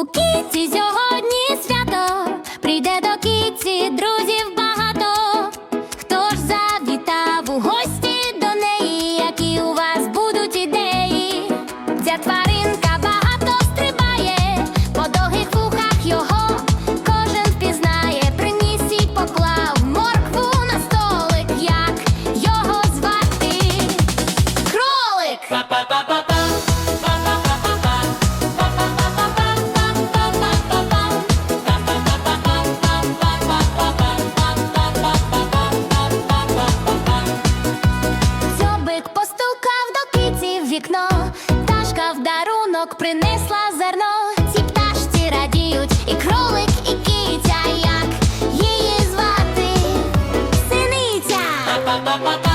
У кіті сьогодні ранок принесла зерно, ці пташці радіють, і кролик, і киця, як її звати? Синиця.